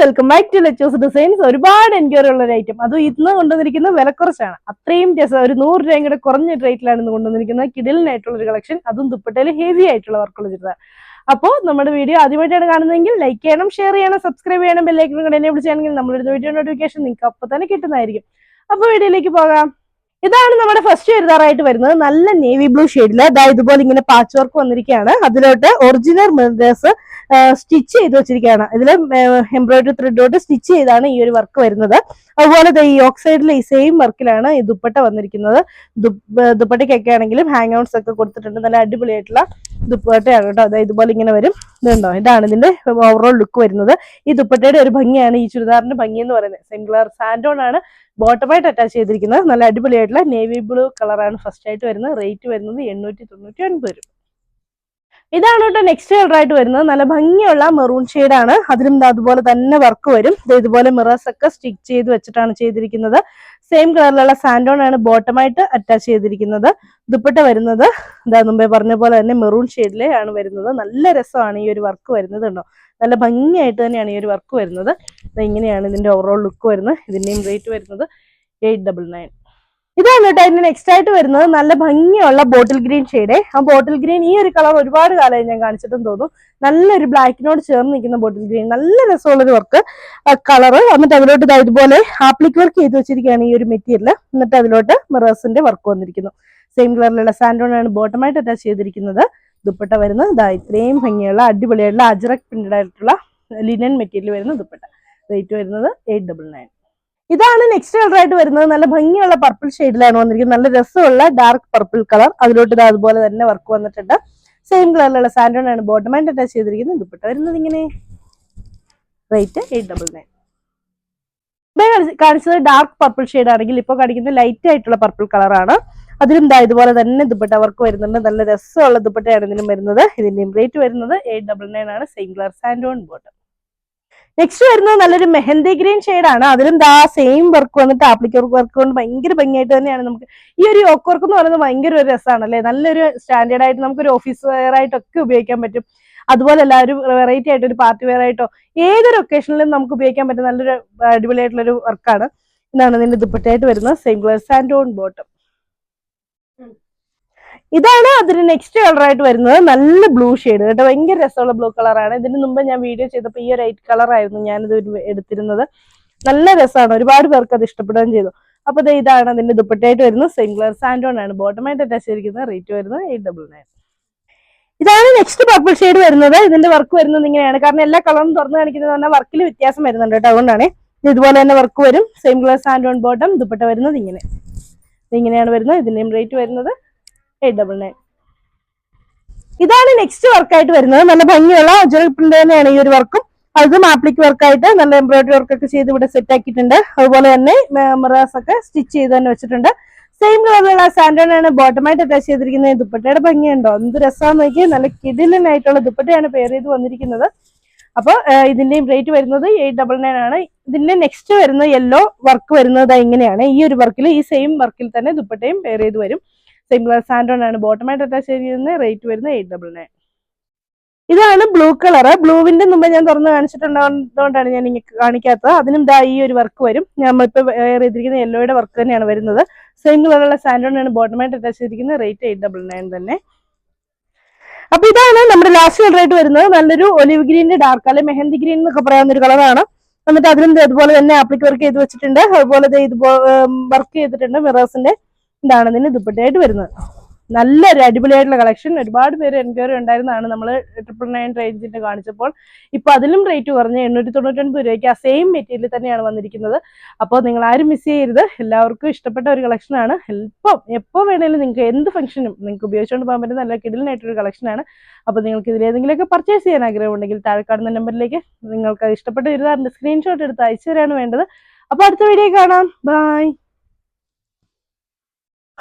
Welcome back to Lechos designs ഒരുപാട് enquiry ഉള്ള ഒരു ഐറ്റം അതും ഇന്ന് കൊണ്ടുവന്നിരിക്കുന്നത് വില കുറച്ചാണ്. അത്രയും ഒരു നൂറ് രൂപയും കൂടെ കുറഞ്ഞ റേറ്റിലാണ് ഇന്ന് കൊണ്ടുവന്നിരിക്കുന്നത്. കിടിലിനായിട്ടുള്ള ഒരു കളക്ഷൻ അതും ദുപ്പട്ടയിൽ ഹെവി ആയിട്ടുള്ള വർക്കുള്ള ചിത്രം അപ്പോൾ നമ്മുടെ വീഡിയോ ആദ്യമായിട്ടാണ് കാണുന്നതെങ്കിൽ ലൈക്ക് ചെയ്യണം ഷെയർ ചെയ്യണം സബ്സ്ക്രൈബ് ചെയ്യണം ബെല്ലൈക്കൺ കൂടെ എന്നെ വിളിച്ചാണെങ്കിൽ നമ്മളൊരു വീഡിയോ നോട്ടിഫിക്കേഷൻ നിങ്ങൾക്ക് അപ്പോൾ തന്നെ കിട്ടുന്നതായിരിക്കും. അപ്പോൾ വീഡിയോയിലേക്ക് പോകാം. ഇതാണ് നമ്മുടെ ഫസ്റ്റ് ചുരിദാറായിട്ട് വരുന്നത്. നല്ല നേവി ബ്ലൂ ഷെയ്ഡിൽ അതായത് ഇതുപോലെ ഇങ്ങനെ പാച്ച് വർക്ക് വന്നിരിക്കുകയാണ്. അതിലോട്ട് ഒറിജിനൽ മിറേഴ്സ് സ്റ്റിച്ച് ചെയ്ത് വെച്ചിരിക്കുകയാണ്. ഇതിൽ എംബ്രോയിഡറി ത്രെഡോട്ട് സ്റ്റിച്ച് ചെയ്താണ് ഈ ഒരു വർക്ക് വരുന്നത്. അതുപോലെ ഈ ഓക്സൈഡിലെ ഈ സെയിം വർക്കിലാണ് ഈ ദുപ്പട്ട വന്നിരിക്കുന്നത്. ദുപ്പ- ദുപ്പട്ടയ്ക്കൊക്കെ ആണെങ്കിലും ഹാങ് ഔട്ട്സ് ഒക്കെ കൊടുത്തിട്ടുണ്ട്. നല്ല അടിപൊളിയായിട്ടുള്ള ദുപ്പട്ടയാണ് കേട്ടോ. അതായത് ഇതുപോലെ ഇങ്ങനെ വരും. ഇതുണ്ടോ ഇതാണ് ഇതിന്റെ ഓവറോൾ ലുക്ക് വരുന്നത്. ഈ ദുപ്പട്ടയുടെ ഒരു ഭംഗിയാണ് ഈ ചുരിദാറിന്റെ ഭംഗി എന്ന് പറയുന്നത്. സിംഗ്ലർ സാൻഡോൺ ആണ്. ബോട്ടമായിട്ട് അറ്റാച്ച് ചെയ്തിരിക്കുന്നത്. നല്ല അടിപൊളിയായിട്ടുള്ള നേവി ബ്ലൂ കളറാണ് ഫസ്റ്റ് ആയിട്ട് വരുന്നത്. റേറ്റ് വരുന്നത് എണ്ണൂറ്റി തൊണ്ണൂറ്റി ഒൻപത് രൂപ. ഇതാണ് കേട്ടോ നെക്സ്റ്റ് കളർ ആയിട്ട് വരുന്നത്. നല്ല ഭംഗിയുള്ള മെറൂൺ ആണ്. അതിലും അതുപോലെ തന്നെ വർക്ക് വരും. ഇതുപോലെ മിറേഴ്സ് ഒക്കെ സ്റ്റിച്ച് ചെയ്ത് വെച്ചിട്ടാണ് ചെയ്തിരിക്കുന്നത്. സെയിം കളറിലുള്ള സാൻഡോൺ ആണ് ബോട്ടമായിട്ട് അറ്റാച്ച് ചെയ്തിരിക്കുന്നത്. ദുപ്പട്ട വരുന്നത് എന്താ മുമ്പേ പറഞ്ഞ പോലെ തന്നെ മെറൂൺ ഷെയ്ഡിലെ ആണ് വരുന്നത്. നല്ല രസമാണ് ഈ ഒരു വർക്ക് വരുന്നത് ഉണ്ടോ നല്ല ഭംഗിയായിട്ട് തന്നെയാണ് ഈ ഒരു വർക്ക് വരുന്നത്. ഇങ്ങനെയാണ് ഇതിന്റെ ഓവറോൾ ലുക്ക് വരുന്നത്. ഇതിന്റെയും റേറ്റ് വരുന്നത് എയ്റ്റ് ഡബിൾ നയൻ ഇതാണ് കേട്ടോ അതിന് നെക്സ്റ്റ് ആയിട്ട് വരുന്നത്. നല്ല ഭംഗിയുള്ള ബോട്ടിൽ ഗ്രീൻ ഷെയ്ഡ് ആ ബോട്ടിൽ ഗ്രീൻ ഈ ഒരു കളർ ഒരുപാട് കാലമായി ഞാൻ കാണിച്ചിട്ടും തോന്നും. നല്ലൊരു ബ്ലാക്കിനോട് ചേർന്ന് നിൽക്കുന്ന ബോട്ടിൽ ഗ്രീൻ നല്ല രസമുള്ളൊരു വർക്ക് കളർ എന്നിട്ട് അതിലോട്ട് ഇതുപോലെ ആപ്ലിക് വർക്ക് ചെയ്ത് വെച്ചിരിക്കുകയാണ് ഈ ഒരു മെറ്റീരിയൽ എന്നിട്ട് അതിലോട്ട് മിറേഴ്സിന്റെ വർക്ക് വന്നിരിക്കുന്നു. സെയിം കളറിലുള്ള സാൻഡോൺ ആണ് ബോട്ടമായിട്ട് അറ്റാച്ച് ചെയ്തിരിക്കുന്നത്. ദുപ്പട്ട വരുന്നത് ഇതാ ഇത്രയും ഭംഗിയുള്ള അടിപൊളിയായിട്ടുള്ള അജറക് പ്രിന്റഡ് ആയിട്ടുള്ള ലിനൻ മെറ്റീരിയൽ വരുന്ന. ദുപ്പട്ട. റേറ്റ് വരുന്നത് എയ്റ്റ് ഡബിൾ നയൻ ഇതാണ് നെക്സ്റ്റ് കളർ ആയിട്ട് വരുന്നത്. നല്ല ഭംഗിയുള്ള പർപ്പിൾ ഷെയ്ഡിലാണ് വന്നിരിക്കുന്നത്. നല്ല രസമുള്ള ഡാർക്ക് പർപ്പിൾ കളർ അതിലോട്ട് ഇത് അതുപോലെ തന്നെ വർക്ക് വന്നിട്ടുണ്ട്. സെയിം കളറിലുള്ള സാൻഡോൺ ആണ് ബോട്ടമായിട്ട് അറ്റാച്ച് ചെയ്തിരിക്കുന്നത്. ദുപ്പട്ട വരുന്നത് ഇങ്ങനെ. റേറ്റ് എയ്റ്റ് ഡബിൾ നയൻ കാണിച്ചത് ഡാർക്ക് പർപ്പിൾ ഷെയ്ഡ് ആണെങ്കിൽ ഇപ്പോൾ കാണിക്കുന്നത് ലൈറ്റ് ആയിട്ടുള്ള പർപ്പിൾ കളറാണ് അതിലും ഇതാ ഇതുപോലെ തന്നെ ദുപ്പട്ട വർക്ക് വരുന്നുണ്ട്. നല്ല രസമുള്ള ദുപ്പട്ടയാണ് ഇതിനും വരുന്നത്. ഇതിന്റെയും റേറ്റ് വരുന്നത് എയ്റ്റ് ഡബിൾ നയൻ ആണ്. Same colour santoon bottom next വരുന്നത് നല്ലൊരു മെഹന്തി ഗ്രീൻ ആണ്. അതിലും ദാ സെയിം വർക്ക് വന്നിട്ട് ആപ്ലിക്കർ വർക്ക് കൊണ്ട് ഭയങ്കര ഭംഗിയായിട്ട് തന്നെയാണ് നമുക്ക് ഈ ഒരു യോക്ക് വർക്ക് എന്ന് പറയുന്നത് ഭയങ്കര ഒരു രസമാണ് അല്ലേ? നല്ലൊരു സ്റ്റാൻഡേർഡ് ആയിട്ട് നമുക്കൊരു ഓഫീസ് വെയർ ആയിട്ടൊക്കെ ഉപയോഗിക്കാൻ പറ്റും. അതുപോലെ അല്ല ഒരു വെറൈറ്റി ആയിട്ട് ഒരു പാർട്ടി വെയർ ആയിട്ടോ ഏതൊരു ഒക്കേഷനിലും നമുക്ക് ഉപയോഗിക്കാൻ പറ്റും നല്ലൊരു അടിപൊളിയായിട്ടുള്ള ഒരു വർക്കാണ് ഇതാണ് ഇതിന്റെ ദുപ്പട്ടയായിട്ട് വരുന്നത്. സെയിം ഗ്ലേഴ്സ് ആൻഡ് ഓൺ ബോട്ടം ഇതാണ് അതിന് നെക്സ്റ്റ് കളർ ആയിട്ട് വരുന്നത്. നല്ല ബ്ലൂ ഷെയ്ഡ് കേട്ടോ ഭയങ്കര രസമുള്ള ബ്ലൂ കളറാണ് ഇതിന് മുമ്പ് ഞാൻ വീഡിയോ ചെയ്തപ്പോൾ ഈ ഒരു ഐറ്റ് കളർ ആയിരുന്നു ഞാനിത് എടുത്തിരുന്നത്. നല്ല രസമാണ്. ഒരുപാട് പേർക്ക് അത് ഇഷ്ടപ്പെടുകയും ചെയ്തു. അപ്പൊ ദേ ഇതാണ് അതിന്റെ ദുപ്പട്ടയായിട്ട് വരുന്നത്. സെയിം കളർ സാൻഡോൺ ആണ്. ബോട്ടമായിട്ട് അറ്റാച്ച് ചെയ്തിരിക്കുന്നത് റേറ്റ് വരുന്നത് എയ്റ്റ് ഡബിൾ നയൻ ഇതാണ് നെക്സ്റ്റ് പർപ്പിൾ ഷെയ്ഡ് വരുന്നത്. ഇതിന്റെ വർക്ക് വരുന്നത് ഇങ്ങനെയാണ്. കാരണം എല്ലാ കളറും തുറന്ന് കാണിക്കുന്നത് പറഞ്ഞാൽ വർക്കിൽ വ്യത്യാസം വരുന്നുണ്ട് കേട്ടോ. അതുകൊണ്ടാണ് ഇത് ഇതുപോലെ തന്നെ വർക്ക് വരും. Same colour santoon bottom dupatta വരുന്നത് ഇങ്ങനെ. ഇത് ഇങ്ങനെയാണ് വരുന്നത്. ഇതിന്റെയും റേറ്റ് വരുന്നത്. എയ്റ്റ് ഡബിൾ നയൻ ഇതാണ് നെക്സ്റ്റ് വർക്കായിട്ട് വരുന്നത്. നല്ല ഭംഗിയുള്ള അജറൽ പ്രിന്റ് തന്നെയാണ് ഈ ഒരു വർക്കും അതും ആപ്ലിക് വർക്കായിട്ട് നല്ല എംബ്രോയിഡറി വർക്കൊക്കെ ചെയ്ത് ഇവിടെ സെറ്റ് ആക്കിയിട്ടുണ്ട്. അതുപോലെ തന്നെ മിറേഴ്സ് ഒക്കെ സ്റ്റിച്ച് ചെയ്ത് തന്നെ വെച്ചിട്ടുണ്ട്. സെയിം കളറിലുള്ള സാൻഡോൺ ആണ്. ബോട്ടമായിട്ട് അറ്റാച്ച് ചെയ്തിരിക്കുന്നത്. ദുപ്പട്ടയുടെ ഭംഗിയുണ്ടോ? എന്ത് രസമാണെന്ന് നോക്കി നല്ല കിടിലനായിട്ടുള്ള ദുപ്പട്ടയാണ് പെയർ ചെയ്ത് വന്നിരിക്കുന്നത്. അപ്പോൾ ഇതിന്റെയും റേറ്റ് വരുന്നത് എയ്റ്റ് ഡബിൾ നയൻ ആണ്. ഇതിന്റെ നെക്സ്റ്റ് വരുന്ന യെല്ലോ വർക്ക് വരുന്നത് ഇങ്ങനെയാണ്. ഈ ഒരു വർക്കിൽ ഈ സെയിം വർക്കിൽ തന്നെ ദുപ്പട്ടയും പെയർ ചെയ്ത് വരും. കളർ സാൻഡോൺ ആണ്. ബോട്ടമായിട്ട് അറ്റാച്ച് ചെയ്തിരുന്നത് റേറ്റ് വരുന്നത് എയ്റ്റ് ഡബിൾ നയൻ ഇതാണ് ബ്ലൂ കളർ ബ്ലൂവിന്റെ മുമ്പ് ഞാൻ തുറന്ന് കാണിച്ചിട്ടുണ്ടോണ്ടാണ് ഞാൻ കാണിക്കാത്തത്. അതിനും ദാ ഈ ഒരു വർക്ക് വരും. നമ്മളിപ്പോൾ വെയർ ചെയ്തിരിക്കുന്ന യെല്ലോയുടെ വർക്ക് തന്നെയാണ് വരുന്നത്. സെയിം കളറുള്ള ആണ് ബോട്ടമായിട്ട് അറ്റാച്ച് ചെയ്തിരിക്കുന്നത് റേറ്റ് എയ്റ്റ് ഡബിൾ നയൻ തന്നെ. അപ്പൊ ഇതാണ് നമ്മുടെ ലാസ്റ്റ് കളറായിട്ട് വരുന്നത്. നല്ലൊരു ഒലിവ് ഗ്രീനിന്റെ ഡാർക്ക് അല്ലെ മെഹന്തി ഗ്രീൻ എന്നൊക്കെ പറയാവുന്ന ഒരു കളറാണ് എന്നിട്ട് അതിലും ദേ ഇതുപോലെ തന്നെ ആപ്ലിക് വർക്ക് ചെയ്ത് വെച്ചിട്ടുണ്ട്. അതുപോലെ ഇതുപോലെ വർക്ക് ചെയ്തിട്ടുണ്ട് മിറേഴ്സിന്റെ ഇതാണ് ഇതിന് ദുപ്പട്ടയായിട്ട് വരുന്നത്. നല്ലൊരു അടിപൊളിയായിട്ടുള്ള കളക്ഷൻ ഒരുപാട് പേര് എൻക്വയറി ഉണ്ടായിരുന്നതാണ് നമ്മൾ ട്രിപ്പിൾ നയൻ റേഞ്ചിന്റെ കാണിച്ചപ്പോൾ. ഇപ്പൊ അതിലും റേറ്റ് കുറഞ്ഞ് എണ്ണൂറ്റി തൊണ്ണൂറ്റൊൻപത് രൂപയ്ക്ക് ആ സെയിം മെറ്റീരിയൽ തന്നെയാണ് വന്നിരിക്കുന്നത്. അപ്പോൾ നിങ്ങൾ ആരും മിസ് ചെയ്യരുത്. എല്ലാവർക്കും ഇഷ്ടപ്പെട്ട ഒരു കളക്ഷനാണ് എപ്പോ എപ്പോൾ വേണേലും നിങ്ങൾക്ക് എന്ത് ഫംഗ്ഷനും നിങ്ങൾക്ക് ഉപയോഗിച്ചുകൊണ്ട് പോകാൻ പറ്റുന്ന നല്ല കിടിലിനായിട്ടൊരു കളക്ഷനാണ് അപ്പോൾ നിങ്ങൾക്ക് ഇതിലേതെങ്കിലുമൊക്കെ പർച്ചേസ് ചെയ്യാൻ ആഗ്രഹമുണ്ടെങ്കിൽ താഴെ കാണുന്ന നമ്പറിലേക്ക് നിങ്ങൾക്ക് ഇഷ്ടപ്പെട്ട ഒരു സ്ക്രീൻഷോട്ട് എടുത്ത് അയച്ചു തരാണ് വേണ്ടത്. അപ്പോൾ അടുത്ത വീഡിയോ കാണാം. ബൈ